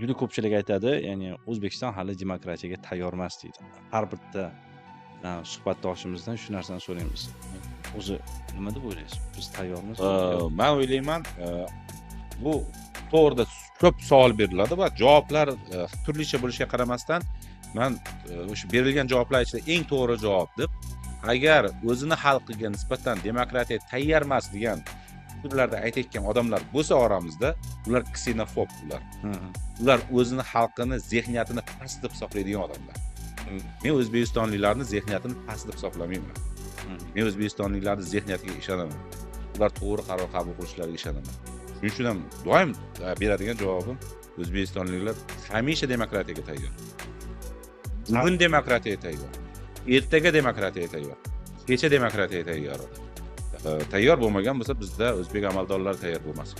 juda ko'pchilik aytadi ya'ni o'zbekiston hali demokratiyaga tayyor emas deydi. Har bitta a, suhbatdoshimizdan shu narsani so'raymiz. O'zi nima deb o'ylaysiz? Biz tayyormiz Э, man o'ylayman e, bu to'g'rida ko'p savol beriladi va javoblar e, turlicha bo'lishiga qaramasdan man e, o'sha berilgan javoblar ichida eng to'g'ri javob deb agar o'zini xalqiga nisbatan demokratiya tayyor emas degan fikrlarda aytayotgan odamlar bo'lsa oramizda ular ksenofob ular. Ular o'zini xalqini zehniyatini past deb hisoblaydigan odamlar. Men o'zbekistonliklarni zehniyatini past deb hisoblamayman. Men o'zbekistonliklarni zehniyatiga ishonaman. Ular to'g'ri qaror qabul qilishlariga ishonaman. Shuning uchun ham doim e, beradigan javobim o'zbekistonliklar hamisha demokratiyaga tayyor. Bugun demokratiyaga tayyor. Ertaga demokratiyaga tayyor. Kecha demokratiyaga tayyor tayyor bo'lmagan bo'lsa bizda o'zbek amaldorlari tayyor bo'lmas